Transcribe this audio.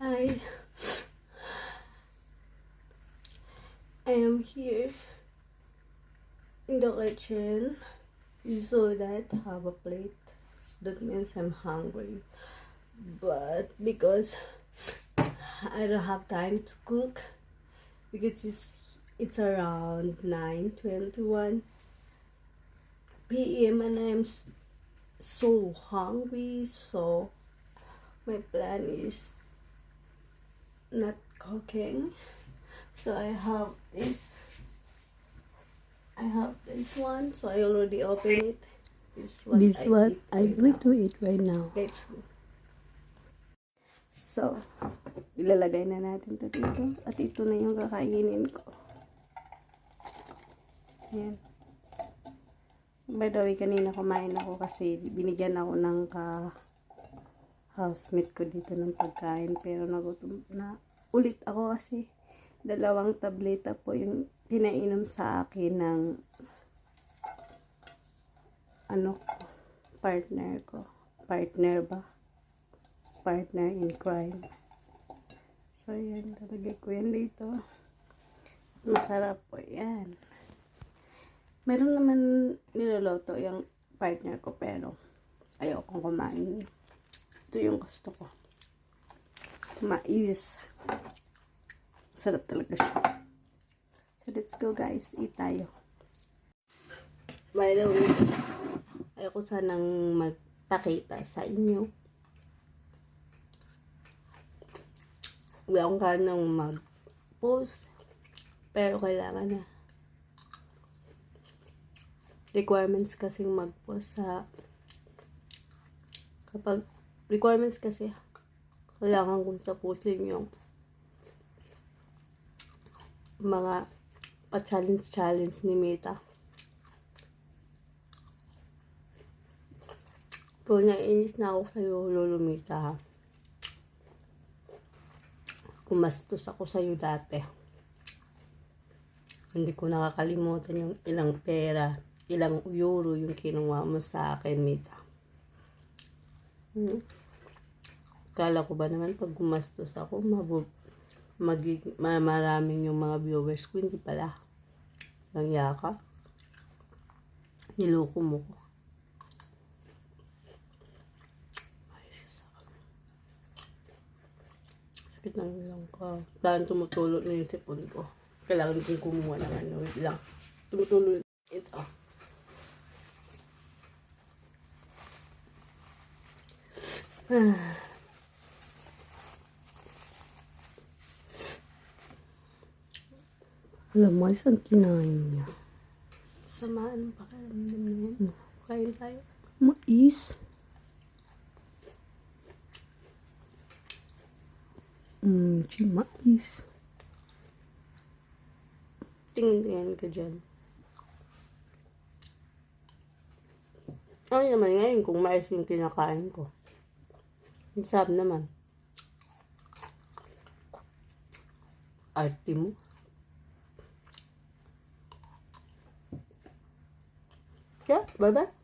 I am here in the kitchen. You saw that I have a plate. That means I'm hungry. But because I don't have time to cook because it's it's around 9:21 p.m. and I'm so hungry so my plan is not cooking. So I have this. I have this one. So I already opened it. This what This I eat I'm right going now. to eat right now. Let's go. So, ilalagay na natin to dito. At ito na yung kakainin ko. Ayan. By the way, kanina kumain ako kasi binigyan ako ng ka housemate ko dito ng pagkain. Pero nagutom na ulit ako kasi dalawang tableta po yung pinainom sa akin ng ano partner ko. Partner ba? Partner in crime. So, yan. Talagay ko yan dito. Masarap po yan. Meron naman niloloto yung partner ko pero ayaw kong kumain. Ito yung gusto ko. Mais. Sarap talaga siya. So, let's go guys. Eat tayo. By the way, ayoko sanang magpakita sa inyo. Wala akong kanang mag-post. Pero kailangan na. Requirements kasing mag-post sa kapag requirements kasi kailangan kong tapusin yung mga pa-challenge-challenge ni Meta. Pero naiinis na ako sa'yo, Lolo Mita, ha? Kumastos ako sa'yo dati. Hindi ko nakakalimutan yung ilang pera, ilang euro yung kinuha mo sa akin, Mita. Hmm. Kala ko ba naman pag gumastos ako, mabu magig ma- maraming yung mga viewers ko, hindi pala. Lang yaka. Niloko mo ko. Sakit ng ilang ka. Dahil tumutulog na yung sipon ko. Kailangan kong kumuha ng ano. Lang. Tumutulog. Ito. Mo, isang kinain niya. Samaan pa pakiramdam na yan. Kain tayo. Mais. Mm, si mais. Tingin-tingin ka dyan. Ano naman ngayon kung mais yung kinakain ko? Ang sarap naman. Arte mo. Yeah, bye-bye.